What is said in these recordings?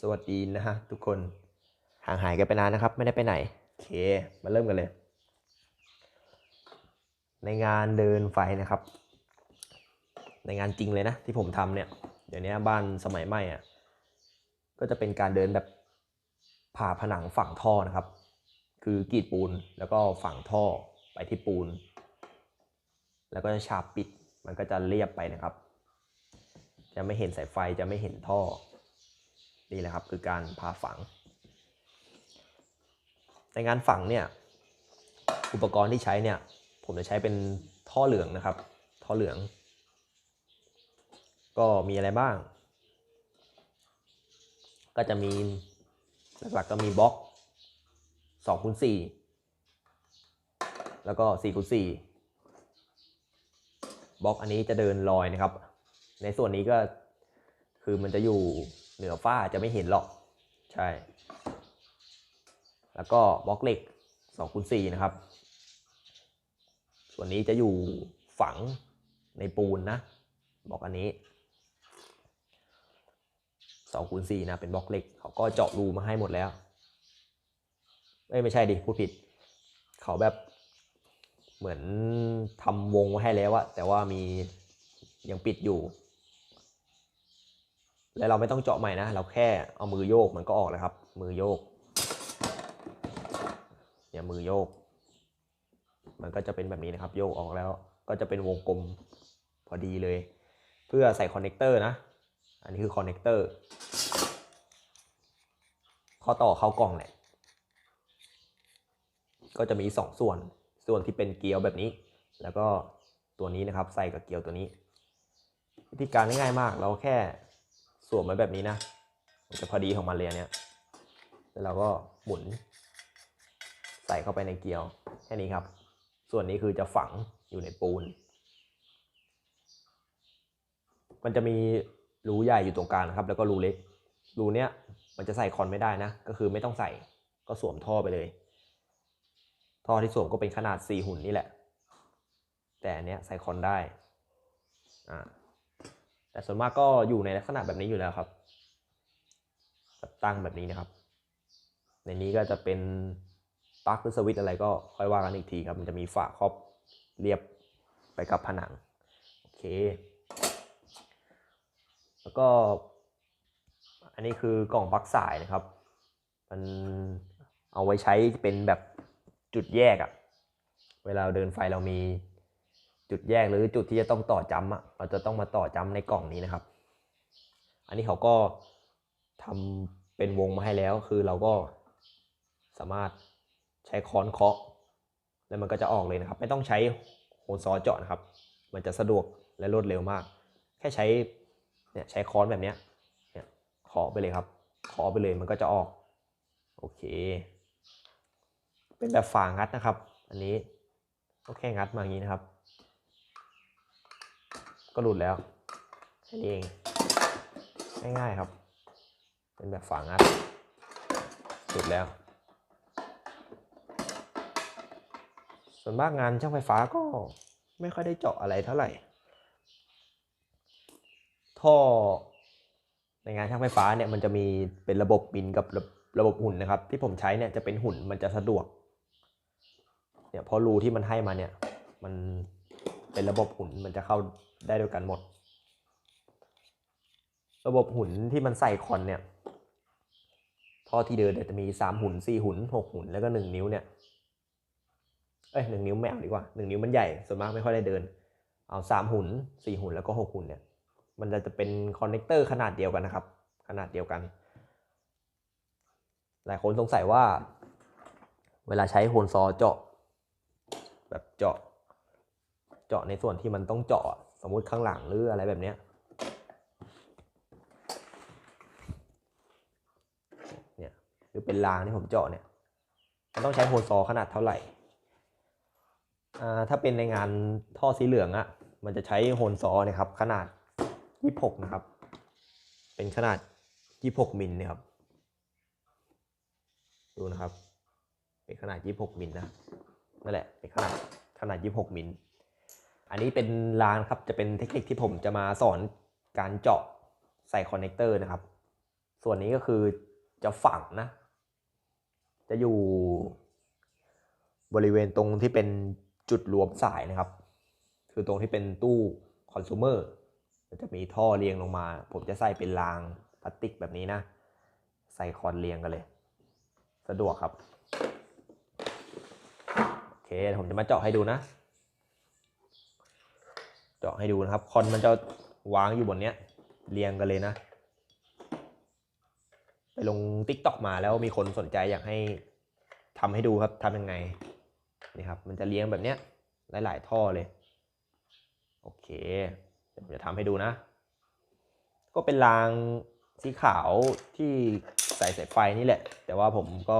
สวัสดีนะฮะทุกคนห่างหายกันไปนานนะครับ ไม่ได้ไปไหนโอเค มาเริ่มกันเลย ในงานเดินไฟนะครับ ในงานจริงเลยนะ ที่ผมทำเนี่ยเดี๋ยวนี้บ้านสมัยใหม่อะก็จะเป็นการเดินแบบผ่าผนังฝังท่อนะครับ คือกรีดปูนแล้วก็ฝังท่อไปที่ปูน แล้วก็จะฉาบปิดมันก็จะเรียบไปนะครับ จะไม่เห็นสายไฟจะไม่เห็นท่อ นี่แหละครับคือการผ่าฝัง ในงานฝังเนี่ยอุปกรณ์ที่ใช้เนี่ยผมจะใช้เป็นท่อเหลืองนะครับ ท่อเหลือง ก็มีอะไรบ้าง ก็จะมีหลักๆก็มีบล็อก2คูณ4แล้วก็4คูณ4บล็อกอันนี้จะเดินลอยนะครับ ในส่วนนี้ก็คือมันจะอยู่ เหนือฝ้าจะไม่เห็นหรอก ใช่ แล้วก็บล็อกเหล็ก2คูณ4นะครับ ส่วนนี้จะอยู่ฝังในปูนนะบล็อกอันนี้2คูณ4นะเป็นบล็อกเหล็ก เขาก็เจาะรูมาให้หมดแล้วเอ้ไม่ใช่ดิพูดผิด เขาแบบเหมือนทำวงไว้ให้แล้วอะแต่ว่ามียังปิดอยู่ แล้วเราไม่ต้องเจาะใหม่นะ เราแค่เอามือโยกมันก็ออกแล้วครับ มือโยกเนี่ยมือโยก มันก็จะเป็นแบบนี้นะครับ โยกออกแล้วก็จะเป็นวงกลมพอดีเลย เพื่อใส่คอนเนคเตอร์นะ อันนี้คือคอนเนคเตอร์ข้อต่อเข้ากล่องแหละ ก็จะมีสองส่วน ส่วนที่เป็นเกลียวแบบนี้ แล้วก็ตัวนี้นะครับ ใส่กับเกลียวตัวนี้ วิธีการง่ายมาก เราแค่ สวมไว้แบบนี้นะมันจะพอดีของมันเลยเนี่ยแล้วเราก็หมุน ใส่เข้าไปในเกลียวแค่นี้ครับ ส่วนนี้คือจะฝังอยู่ในปูน มันจะมีรูใหญ่อยู่ตรงกลางครับ แล้วก็รูเล็กรูเนี้ยมันจะใส่คอนไม่ได้นะ ก็คือไม่ต้องใส่ก็สวมท่อไปเลย ท่อที่สวมก็เป็นขนาด 4 หุ่นนี่แหละ แต่อันเนี้ยใส่คอนได้อ่า แต่ส่วนมากก็อยู่ในลักษณะแบบนี้อยู่แล้วครับตั้งแบบนี้นะครับ ในนี้ก็จะเป็นปลั๊กหรือสวิตช์อะไรก็ค่อยว่ากันอีกทีครับ มันจะมีฝาครอบเรียบไปกับผนัง โอเค แล้วก็ อันนี้คือกล่องปลั๊กสายนะครับ มันเอาไว้ใช้เป็นแบบจุดแยกอะเวลาเดินไฟเรามี จุดแยกหรือจุดที่จะต้องต่อจ้ำอะเราจะต้องมาต่อจ้ำในกล่องนี้นะครับ อันนี้เขาก็ทำเป็นวงมาให้แล้ว คือเราก็สามารถใช้ค้อนเคาะ แล้วมันก็จะออกเลยนะครับ ไม่ต้องใช้โฮลซอเจาะนะครับ มันจะสะดวกและรวดเร็วมาก แค่ใช้เนี่ยใช้ค้อนแบบเนี้ยเนี่ยเคาะไปเลยครับเคาะไปเลยมันก็จะออก โอเค เป็นแบบฝางัดนะครับ อันนี้ก็แค่งัดมาอย่างนี้นะครับ ก็หลุดแล้วแค่นี้เองง่ายๆครับ เป็นแบบฝางัดหลุดแล้ว ส่วนมากงานช่างไฟฟ้าก็ไม่ค่อยได้เจาะอะไรเท่าไหร่ ท่อในงานช่างไฟฟ้าเนี่ยมันจะมีเป็นระบบบินกับระระบบหุ่นนะครับ ที่ผมใช้เนี่ยจะเป็นหุ่นมันจะสะดวกเนี่ยเพราะรูที่มันให้มาเนี่ย มัน เป็นระบบหุ่นมันจะเข้าได้ด้วยกันหมด ระบบหุ่นที่มันใส่คอนเนี่ยท่อที่เดินเนี่ยจะมีสามหุ่นสี่หุ่นหกหุ่นแล้วก็หนึ่งนิ้วเนี่ยเอ้ยหนึ่งนิ้วแมวดีกว่าหนึ่งนิ้วมันใหญ่ส่วนมากไม่ค่อยได้เดิน เอาสามหุ่นสี่หุ่นแล้วก็หกหุ่นเนี่ยมันจะจะเป็นคอนเนคเตอร์ขนาดเดียวกันนะครับ ขนาดเดียวกัน หลายคนสงสัยว่า เวลาใช้โฮลซอเจาะ แบบเจาะ เจาะในส่วนที่มันต้องเจาะสมมุติข้างหลังหรืออะไรแบบเนี้ยเนี่ยหรือเป็นรางที่ผมเจาะเนี่ยมันต้องใช้โฮลซอขนาดเท่าไหร่อ่าถ้าเป็นในงานท่อสีเหลืองอะ่ะมันจะใช้โฮลซอนะครับขนาด 26 นะครับ เป็นขนาด 26มิลนะครับดูนะครับ เป็นขนาด 26มิลนะนั่นแหละเป็นขนาดขนาด 26มิล อันนี้เป็นรางครับจะเป็นเทคนิคที่ผมจะมาสอนการเจาะใส่คอนเนคเตอร์นะครับ ส่วนนี้ก็คือจะฝังนะ จะอยู่บริเวณตรงที่เป็นจุดรวมสายนะครับ คือตรงที่เป็นตู้คอน sumer จะมีท่อเรียงลงมา ผมจะใส่เป็นรางพลาสติกแบบนี้นะ ใส่คอนเรียงกันเลย สะดวกครับ โอเค ผมจะมาเจาะให้ดูนะ เจาะให้ดูนะครับ คอนมันจะวางอยู่บนเนี้ย เรียงกันเลยนะ ไปลง t ิ k t o k มาแล้วมีคนสนใจอยากให้ทำให้ดูครับทำยังไงนี่ครับ มันจะเลี้ยงแบบเนี้ยหลาย ๆ ท่อเลย โอเคเดี๋ยวผมจะทำให้ดูนะ ก็เป็นรางสีขาวที่ใส่สายไฟนี่แหละ แต่ว่าผมก็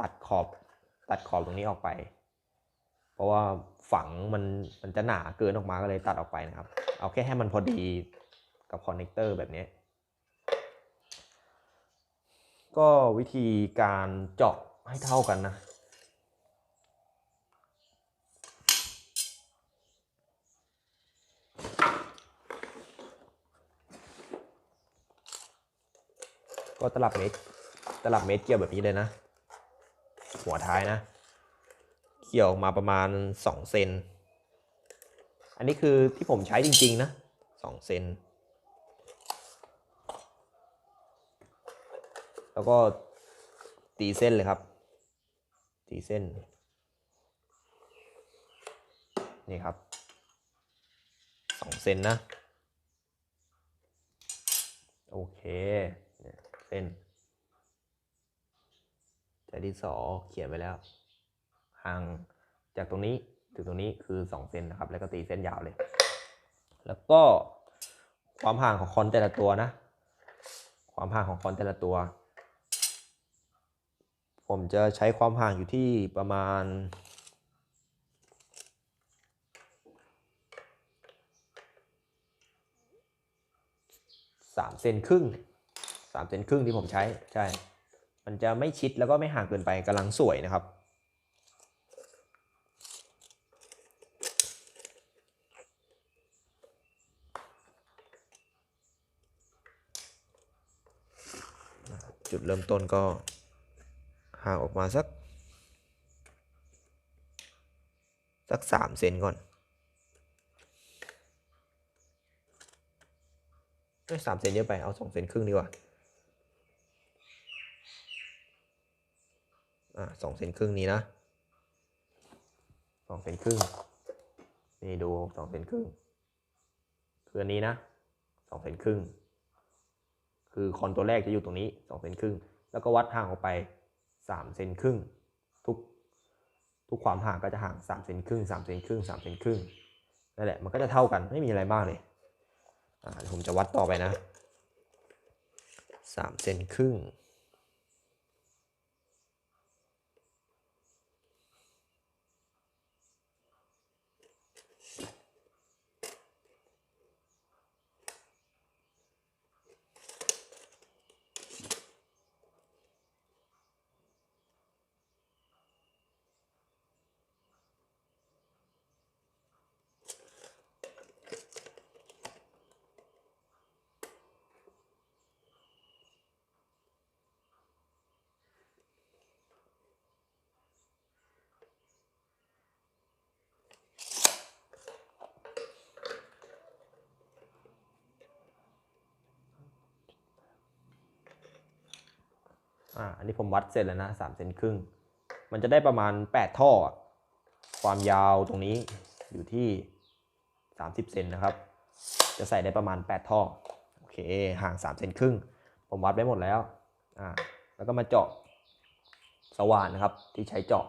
ตัดขอบตัดขอบตรงนี้ออกไป เพราะว่าฝังมันมันจะหนาเกินออกมาก็เลยตัดออกไปนะครับ เอาแค่ให้มันพอดีกับคอนเนคเตอร์แบบนี้ ก็วิธีการเจาะให้เท่ากันนะก็ตลับเมตรตลับเมตรเกี่ยวแบบนี้เลยนะ หัวท้ายนะ เกี่ยออกมาประมาณ 2 เซน อันนี้คือที่ผมใช้จริง ๆ นะ 2 เซน แล้วก็ตีเส้นเลยครับ ตีเส้น นี่ครับ 2 เซนนะ โอเคเนี่ยเส้นแต่ที่สอเขียนไว้แล้ว ห่างจากตรงนี้ถึงตรงนี้คือ2เซนนะครับ แล้วก็ตีเส้นยาวเลย แล้วก็ความห่างของคอนแต่ละตัวนะ ความห่างของคอนแต่ละตัว ผมจะใช้ความห่างอยู่ที่ประมาณสามเซนครึ่งสามเซนครึ่งที่ผมใช้ใช่ มันจะไม่ชิดแล้วก็ไม่ห่างเกินไปกำลังสวยนะครับ จุดเริ่มต้นก็ห่างออกมาสัก สักสามเซนก่อนเอ้ยสามเซนเยอะไป เอาสองเซนครึ่งดีกว่า อ่าสองเซนครึ่งนี้นะสองเซนครึ่ง นี่ดูสองเซนครึ่งคืออันนี้นะสองเซนครึ่ง คือคอนตัวแรกจะอยู่ตรงนี้สองเซนครึ่ง แล้วก็วัดห่างออกไปสามเซนครึ่งทุกทุกความห่างก็จะห่างสามเซนครึ่งสามเซนครึ่งสามเซนครึ่งนั่นแหละมันก็จะเท่ากันไม่มีอะไรมากเลยอ่าผมจะวัดต่อไปนะสามเซนครึ่ง อ่าอันนี้ผมวัดเสร็จแล้วนะสามเซนครึ่ง มันจะได้ประมาณแปดท่อ ความยาวตรงนี้อยู่ที่สามสิบเซนนะครับ จะใส่ได้ประมาณแปดท่อ โอเค ห่างสามเซนครึ่ง ผมวัดไว้หมดแล้ว อ่า แล้วก็มาเจาะสว่านนะครับ ที่ใช้เจาะ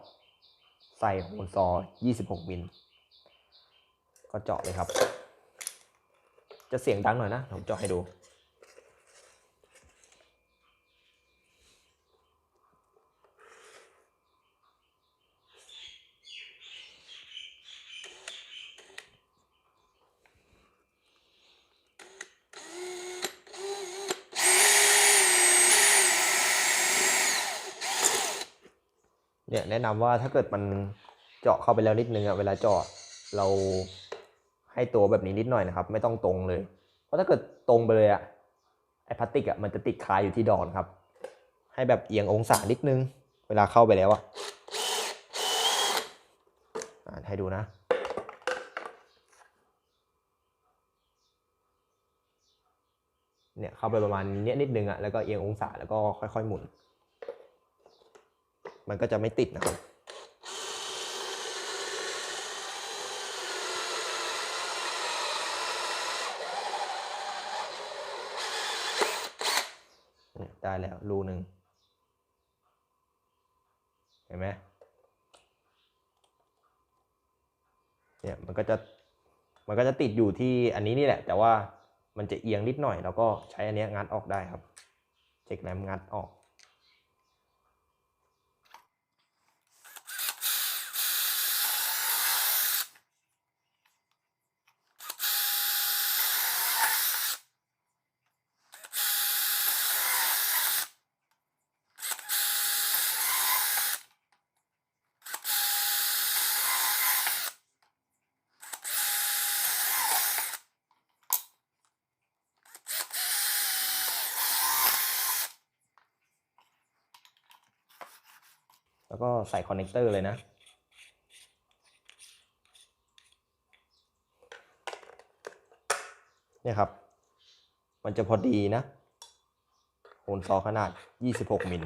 ใส่โฮลซอ 26 มิล ก็เจาะเลยครับ จะเสียงดังหน่อยนะ ผมเจาะให้ดู เนี่ยแนะนำว่าถ้าเกิดมันเจาะเข้าไปแล้วนิดนึงอะเวลาเจาะเราให้ตัวแบบนี้นิดหน่อยนะครับ ไม่ต้องตรงเลย เพราะถ้าเกิดตรงไปเลยอะไอพลาสติกอะมันจะติดคาอยู่ที่ดอนครับ ให้แบบเอียงองศานิดนึง เวลาเข้าไปแล้วอะให้ดูนะเนี่ยเข้าไปประมาณเนี้ยนิดนึงอะแล้วก็เอียงองศาแล้วก็ค่อยๆหมุน มันก็จะไม่ติดนะครับได้แล้วรูหนึ่งเห็นไหมเนี่ยมันก็จะมันก็จะติดอยู่ที่อันนี้นี่แหละ แต่ว่ามันจะเอียงนิดหน่อย แล้วก็ใช้อันนี้งัดออกได้ครับ เช็คแรมงัดออก แล้วก็ใส่คอนเนคเตอร์เลยนะ เนี่ยครับ มันจะพอดีนะโคนซอขนาด 26 มิล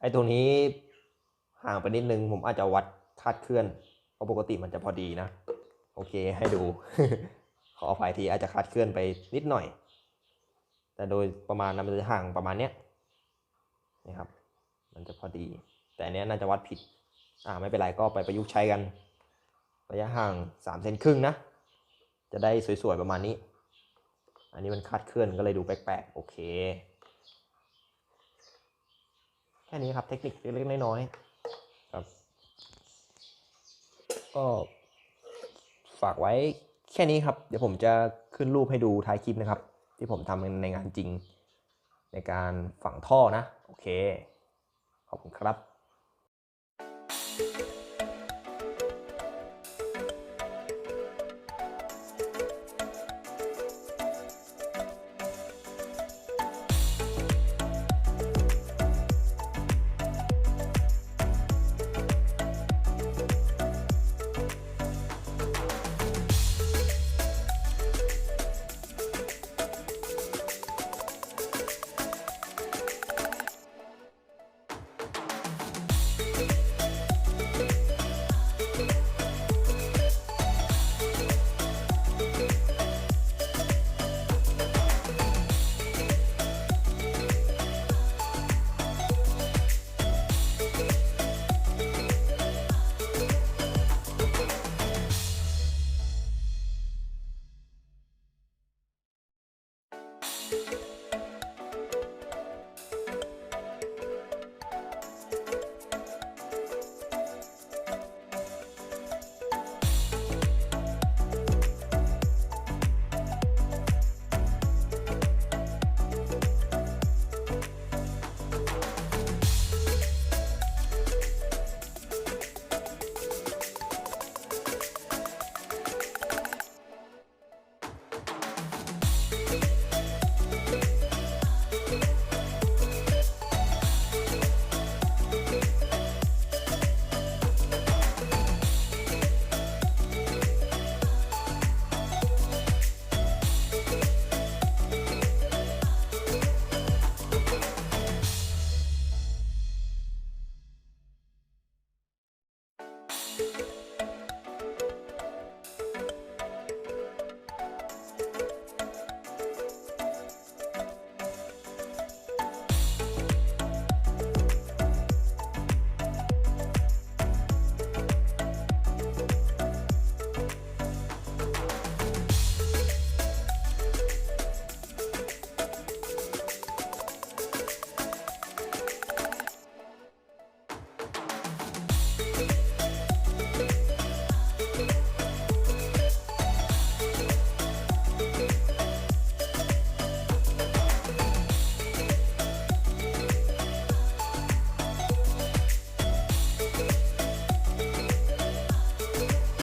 ไอ้ตรงนี้ห่างไปนิดนึงผมอาจจะวัดคาดเคลื่อนเพราะปกติมันจะพอดีนะ โอเคให้ดู ขออภัยทีอาจจะคาดเคลื่อนไปนิดหน่อย แต่โดยประมาณนั้นมันจะห่างประมาณเนี้ยนี่ครับ มันจะพอดี แต่เนี้ยน่าจะวัดผิด อ่าไม่เป็นไรก็ไปประยุกต์ใช้กันระยะห่างสามเซนครึ่งนะ จะได้สวยๆประมาณนี้ อันนี้มันคาดเคลื่อนก็เลยดูแปลกๆ โอเค แค่นี้ครับเทคนิคเล็กๆน้อยๆครับ ก็ฝากไว้แค่นี้ครับ เดี๋ยวผมจะขึ้นรูปให้ดูท้ายคลิปนะครับ ที่ผมทำในงานจริง ในการฝังท่อนะ โอเค ขอบคุณครับ